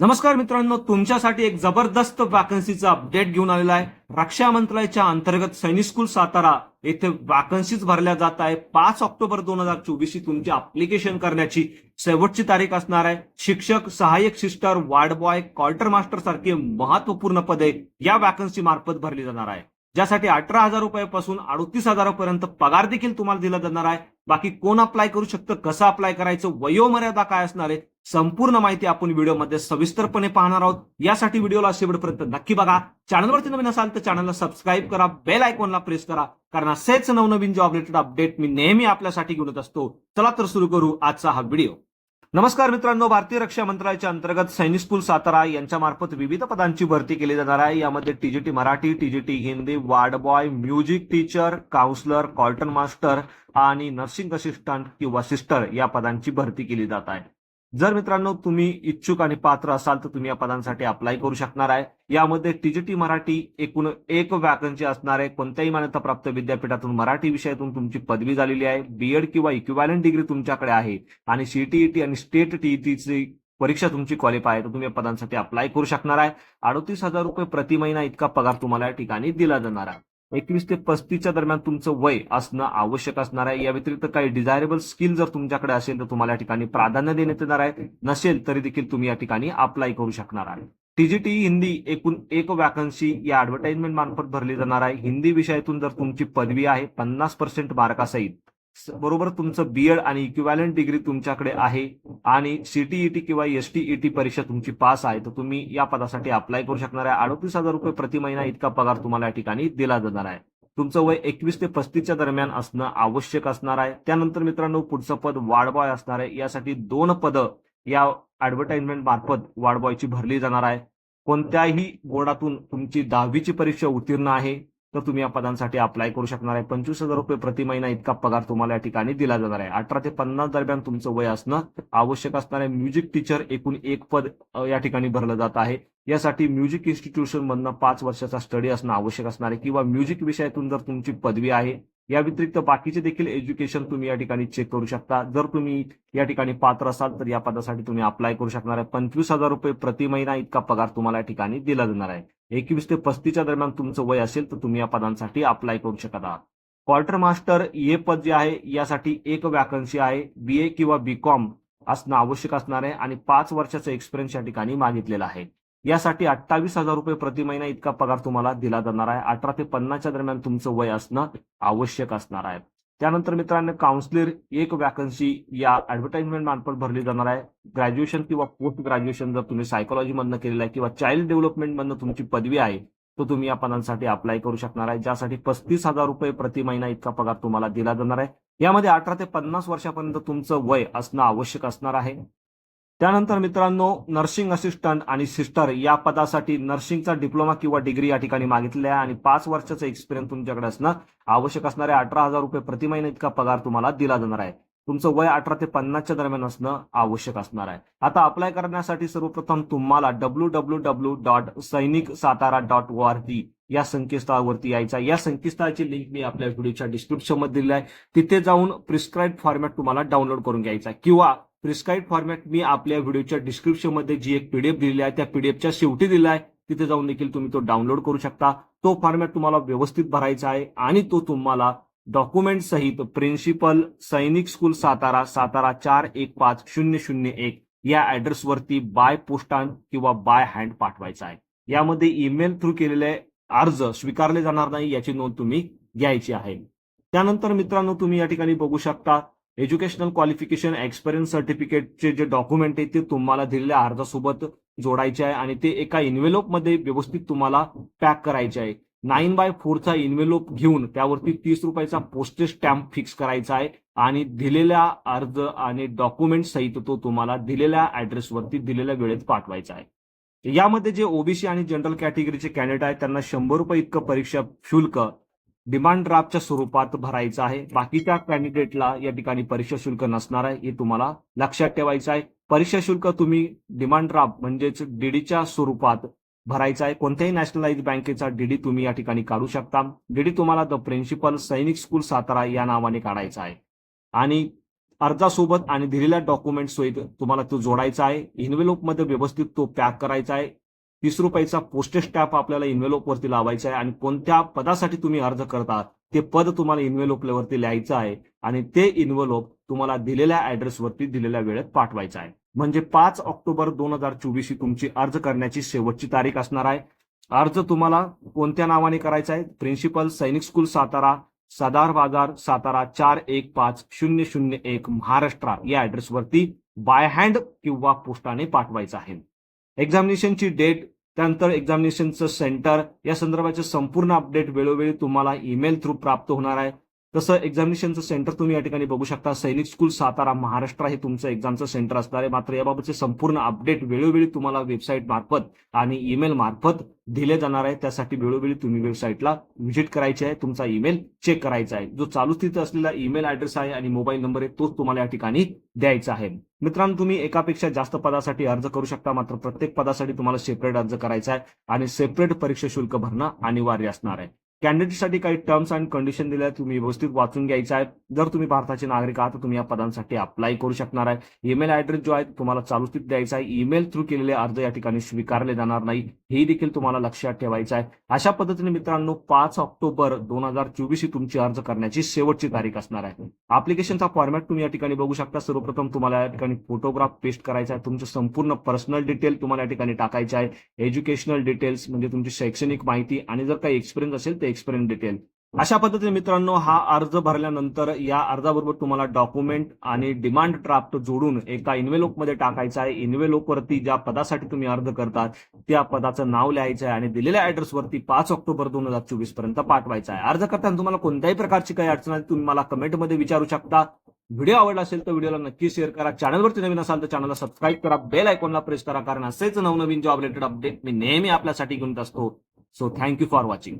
नमस्कार मित्रांनो तुमच्यासाठी एक जबरदस्त वॅकन्सीचा अपडेट घेऊन आलेला आहे. रक्षा मंत्रालयाच्या अंतर्गत सैनिक स्कूल सातारा येथे वॅकन्सीज भरल्या जात आहे पाच ऑक्टोबर दोन हजार चोवीस ही तुमची अप्लिकेशन करण्याची शेवटची तारीख असणार आहे. शिक्षक सहाय्यक sister ward boy quarter master सारखी महत्त्वपूर्ण पदे या वॅकन्सी मार्फत भरली जाणार आहे. ज्यासाठी अठरा हजार रुपयापासून अडतीस हजारापर्यंत पगार देखील तुम्हाला दिला जाणार आहे. बाकी कोण अप्लाय करू शकतं कसं अप्लाय करायचं वयोमर्यादा काय असणार आहे संपूर्ण माहिती आपण व्हिडिओमध्ये सविस्तरपणे पाहणार आहोत. यासाठी व्हिडिओला शेवटपर्यंत नक्की बघा. चॅनलवरती नवीन असाल तर चॅनलला सबस्क्राईब करा. बेल आयकॉनला प्रेस करा. कारण असेच नवनवीन जॉब रिलेटेड अपडेट मी नेहमी आपल्यासाठी घेऊन येत असतो. चला तर सुरू करू आजचा हा व्हिडिओ. नमस्कार मित्रांनो. भारतीय रक्षा मंत्रालयाच्या अंतर्गत सैनिक स्कूल सातारा यांच्या मार्फत विविध पदांची भरती केली जाणार आहे. यामध्ये TGT Marathi TGT Hindi ward boy music teacher counsellor Colton master आणि नर्सिंग असिस्टंट किंवा सिस्टर या पदांची भरती केली जात आहे. जर मित्रांनो तुम्ही इच्छुक आणि पात्र असाल तर तुम्ही या पदांसाठी अप्लाय करू शकणार आहे. यामध्ये टीजीटी मराठी एकूण एक वॅकन्सी असणार आहे. कोणत्याही मान्यताप्राप्त विद्यापीठातून मराठी विषयातून तुमची पदवी झालेली आहे. बीएड किंवा इक्विव्हॅलंट डिग्री तुमच्याकडे आहे. आणि सीटीईटी आणि स्टेट टीईटीची परीक्षा तुमची क्वालिफाय आहे. तर तुम्ही या पदांसाठी अप्लाय करू शकणार आहे. अडतीस हजार रुपये प्रति महिना इतका पगार तुम्हाला या ठिकाणी दिला जाणार आहे. एकवीस ते पस्तीसच्या दरम्यान तुमचं वय असणं आवश्यक असणार आहे. या व्यतिरिक्त काही डिझायरेबल स्किल जर तुमच्याकडे असेल तर तुम्हाला या ठिकाणी प्राधान्य देण्यात येणार आहे. नसेल तरी देखील तुम्ही या ठिकाणी अप्लाय करू शकणार आहे टीजीटी हिंदी एकूण एक वॅकन्सी या ऍडव्हर्टाइजमेंट मार्फत भरली जाणार आहे. हिंदी विषयातून जर तुमची पदवी आहे पन्नास पर्सेंट मार्कासहित बरोबर तुमचं बीएड आणि इक्विव्हॅलंट डिग्री तुमच्याकडे आहे आणि सीटीईटी किंवा एसटीईटी परीक्षा तुमची पास आहे तर तुम्ही या पदासाठी अप्लाय करू शकणार आहे. अडतीस हजार रुपये प्रति महिना इतका पगार तुम्हाला या ठिकाणी दिला जाणार आहे. तुमचं वय एकवीस ते पस्तीसच्या दरम्यान असणं आवश्यक असणार आहे. त्यानंतर मित्रांनो पुढचं पद वाडबॉय असणार आहे. यासाठी दोन पदं या ऍडव्हर्टाइजमेंट मार्फत वार्डबॉयची भरली जाणार आहे. कोणत्याही बोर्डातून तुमची दहावीची परीक्षा उत्तीर्ण आहे. तर तुम्ही या पदांसाठी अप्लाय करू शकणार आहे. पंचवीस हजार रुपये प्रति महिना इतका पगार तुम्हाला या ठिकाणी दिला जाणार आहे. अठरा ते पन्नास दरम्यान तुमचं वय असणं आवश्यक असणार आहे. म्युझिक टीचर एकूण एक पद या ठिकाणी भरलं जात आहे. यासाठी म्युझिक इन्स्टिट्यूशन मधनं पाच वर्षाचा स्टडी असणं आवश्यक असणार आहे. किंवा म्युझिक विषयातून जर तुमची पदवी आहे या व्यतिरिक्त बाकीचे देखील एज्युकेशन तुम्ही या ठिकाणी चेक करू शकता. जर तुम्ही या ठिकाणी पात्र असाल तर या पदासाठी तुम्ही अप्लाय करू शकणार आहे. पंचवीस हजार रुपये प्रति महिना इतका पगार तुम्हाला या ठिकाणी दिला जाणार आहे. एकवीस ते पस्तीसच्या दरम्यान तुमचं वय असेल तर तुम्ही या पदांसाठी अप्लाय करू शकत. आहात क्वार्टर मास्टर हे पद जे आहे यासाठी एक वॅकन्सी आहे. बी ए किंवा बी कॉम असणं आवश्यक असणार आहे आणि पाच वर्षाचा एक्सपिरियन्स या ठिकाणी मागितलेला आहे. यासाठी अठ्ठावीस हजार रुपये प्रति महिना इतका पगार तुम्हाला दिला जाणार आहे. अठरा ते पन्नासच्या दरम्यान तुमचं वय असणं आवश्यक असणार आहे. त्यानंतर मित्रांनो काउन्सिलर एक वॅकन्सी या ऍडव्हर्टाइजमेंट मार्फत भरली जाणार आहे. ग्रॅज्युएशन किंवा पोस्ट ग्रॅज्युएशन जर तुम्ही सायकोलॉजी मधनं केलेलं आहे किंवा चाइल्ड डेव्हलपमेंट मधनं तुमची पदवी आहे तो तुम्ही या पदांसाठी अप्लाय करू शकणार आहे ज्यासाठी पस्तीस हजार रुपये प्रति महिना इतका पगार तुम्हाला दिला जाणार आहे. यामध्ये अठरा ते पन्नास वर्षापर्यंत तुमचं वय असणं आवश्यक असणार आहे. त्यानंतर मित्रांनो नर्सिंग असिस्टंट आणि सिस्टर या पदासाठी नर्सिंगचा डिप्लोमा किंवा डिग्री या ठिकाणी मागितलेला आहे आणि पाच वर्षाचा एक्सपिरियन्स तुमच्याकडे असणं आवश्यक असणार आहे. अठरा हजार रुपये प्रति महिना इतका पगार तुम्हाला दिला जाणार आहे. तुमचं वय अठरा ते पन्नासच्या दरम्यान असणं आवश्यक असणार आहे. आता अप्लाय करण्यासाठी सर्वप्रथम तुम्हाला W W W dot Sainik Satara dot O R G या संकेतस्थळावरती यायचा या संकेतस्थळाची लिंक मी आपल्या व्हिडिओच्या डिस्क्रिप्शनमध्ये दिली आहे. तिथे जाऊन प्रिस्क्राईब फॉर्मॅट तुम्हाला डाउनलोड करून घ्यायचा आहे. किंवा प्रिस्क्राईब फॉर्मॅट मी आपल्या व्हिडिओच्या डिस्क्रिप्शनमध्ये जी एक पीडीएफ दिलेली आहे त्या पीडीएफच्या शेवटी दिला आहे. तिथे जाऊन देखील तुम्ही तो डाउनलोड करू शकता. तो फॉर्मॅट तुम्हाला व्यवस्थित भरायचा आहे आणि तो तुम्हाला डॉक्युमेंट सहित प्रिन्सिपल सैनिक स्कूल सातारा सातारा चार एक पाच शून्य शून्य एक या ऍड्रेसवरती बाय पोस्टान किंवा बाय हँड पाठवायचा आहे. यामध्ये ईमेल थ्रू केलेले अर्ज स्वीकारले जाणार नाही याची नोंद तुम्ही घ्यायची आहे. त्यानंतर मित्रांनो तुम्ही या ठिकाणी बघू शकता एज्युकेशनल क्वालिफिकेशन एक्सपिरियन्स सर्टिफिकेटचे जे डॉक्युमेंट आहे ते तुम्हाला दिलेल्या अर्जासोबत जोडायचे आहे आणि ते एका इन्व्हेलोपमध्ये व्यवस्थित तुम्हाला पॅक करायचे आहे. नाईन बाय फोरचा इन्व्हेलोप घेऊन त्यावरती तीस रुपयाचा पोस्टेज स्टॅम्प फिक्स करायचा आहे आणि दिलेल्या अर्ज आणि डॉक्युमेंट सहित तो तुम्हाला दिलेल्या ऍड्रेसवरती दिलेल्या वेळेत पाठवायचा आहे. यामध्ये जे ओबीसी आणि जनरल कॅटेगरीचे कॅन्डिडेट आहेत त्यांना शंभर रुपये इतकं परीक्षा शुल्क डिमांड ड्राफ्टच्या स्वरूपात भरायचं आहे. बाकीच्या कॅन्डिडेटला या ठिकाणी परीक्षा शुल्क नसणार आहे हे तुम्हाला लक्षात ठेवायचं आहे. परीक्षा शुल्क तुम्ही डिमांड ड्राफ्ट म्हणजेच डीडीच्या स्वरूपात भरायचा आहे. कोणत्याही नॅशनलाइज बँकेचा डीडी तुम्ही या ठिकाणी काढू शकता. डीडी तुम्हाला the principal Sainik school Satara या नावाने काढायचा आहे. आणि अर्जासोबत आणि दिलेल्या डॉक्युमेंट सहित तुम्हाला तो जोडायचा आहे. इन्व्हेलोपमध्ये व्यवस्थित तो पॅक करायचा आहे. तीस रुपयाचा पोस्टेज स्टॅम्प आपल्याला इन्व्हेलोप वरती लावायचा आहे आणि कोणत्या पदासाठी तुम्ही अर्ज करता ते पद तुम्हाला इन्व्हेलोप वरती लिहायचं आहे आणि ते इन्व्हेलोप तुम्हाला दिलेल्या ऍड्रेस वरती दिलेल्या वेळेत पाठवायचं आहे. म्हणजे पाच ऑक्टोबर दोन हजार चोवीस ही तुमची अर्ज करण्याची शेवटची तारीख असणार आहे. अर्ज तुम्हाला कोणत्या नावाने करायचा आहे? प्रिन्सिपल सैनिक स्कूल सातारा सदार बाजार सातारा चार एक पाच शून्य शून्य एक महाराष्ट्र या ऍड्रेसवरती बाय हँड किंवा पोस्टाने पाठवायचं आहे. एक्झामिनेशनची डेट त्यानंतर एक्झामिनेशनचं सेंटर या संदर्भाचे संपूर्ण अपडेट वेळोवेळी तुम्हाला ईमेल थ्रू प्राप्त होणार आहे. तसं एक्झामिनेशनचं सेंटर तुम्ही या ठिकाणी बघू शकता. सैनिक स्कूल सातारा महाराष्ट्र हे तुमचं एक्झामचं सेंटर असणार आहे. मात्र याबाबतचे संपूर्ण अपडेट वेळोवेळी तुम्हाला वेबसाईट मार्फत आणि ईमेल मार्फत दिले जाणार आहे. त्यासाठी वेळोवेळी तुम्ही वेबसाईटला व्हिजिट करायची आहे. तुमचा ईमेल चेक करायचा आहे. जो चालू स्थिती असलेला ईमेल ऍड्रेस आहे आणि मोबाईल नंबर आहे तोच तुम्हाला या ठिकाणी द्यायचा आहे. मित्रांनो तुम्ही एकापेक्षा जास्त पदासाठी अर्ज करू शकता. मात्र प्रत्येक पदासाठी तुम्हाला सेपरेट अर्ज करायचा आहे आणि सेपरेट परीक्षा शुल्क भरणं अनिवार्य असणार आहे. कॅन्डिडेटसाठी काही टर्म्स अँड कंडिशन दिल्या तुम्ही व्यवस्थित वाचून घ्यायचं आहे. जर तुम्ही भारताचे नागरिक आहात तर तुम्ही या पदांसाठी अप्लाय करू शकणार आहे. ईमेल ऍड्रेस जो आहे तुम्हाला चालू स्थित द्यायचा आहे. ईमेल थ्रू केलेले अर्ज या ठिकाणी स्वीकारले जाणार नाही. हे देखील तुम्हाला लक्षात ठेवायचं आहे. अशा पद्धतीने मित्रांनो पाच ऑक्टोबर दोन हजार चोवीस ही तुमची अर्ज करण्याची शेवटची तारीख असणार आहे. अप्लिकेशनचा फॉर्मॅट तुम्ही या ठिकाणी बघू शकता. सर्वप्रथम तुम्हाला या ठिकाणी फोटोग्राफ पेस्ट करायचा आहे. तुमचं संपूर्ण पर्सनल डिटेल तुम्हाला या ठिकाणी टाकायचे आहे. एज्युकेशनल डिटेल्स म्हणजे तुमची शैक्षणिक माहिती आणि जर काही एक्सपिरियन्स असेल तर एक्सपिरियन्स डिटेल अशा पद्धतीने मित्रांनो हा अर्ज भरल्यानंतर या अर्जाबरोबर तुम्हाला डॉक्युमेंट आणि डिमांड ड्राफ्ट जोडून एका इन्व्हेलोपमध्ये टाकायचा आहे. इन्व्हेलोप वरती ज्या पदासाठी तुम्ही अर्ज करतात त्या पदाचं नाव लिहायचं आहे आणि दिलेल्या ऍड्रेस वरती पाच ऑक्टोबर दोन हजार चोवीसपर्यंत पाठवायचा आहे. अर्ज करताना तुम्हाला कोणत्याही प्रकारची काही अडचण आली तुम्ही मला कमेंटमध्ये विचारू शकता. व्हिडिओ आवडला असेल तर व्हिडिओला नक्की शेअर करा. चॅनलवरती नवीन असाल तर चॅनलला सबस्क्राईब करा. बेल आयकॉनला प्रेस करा कारण असेच नवनवीन जॉब रिलेटेड अपडेट मी नेहमी आपल्यासाठी घेऊन असतो. So thank you for watching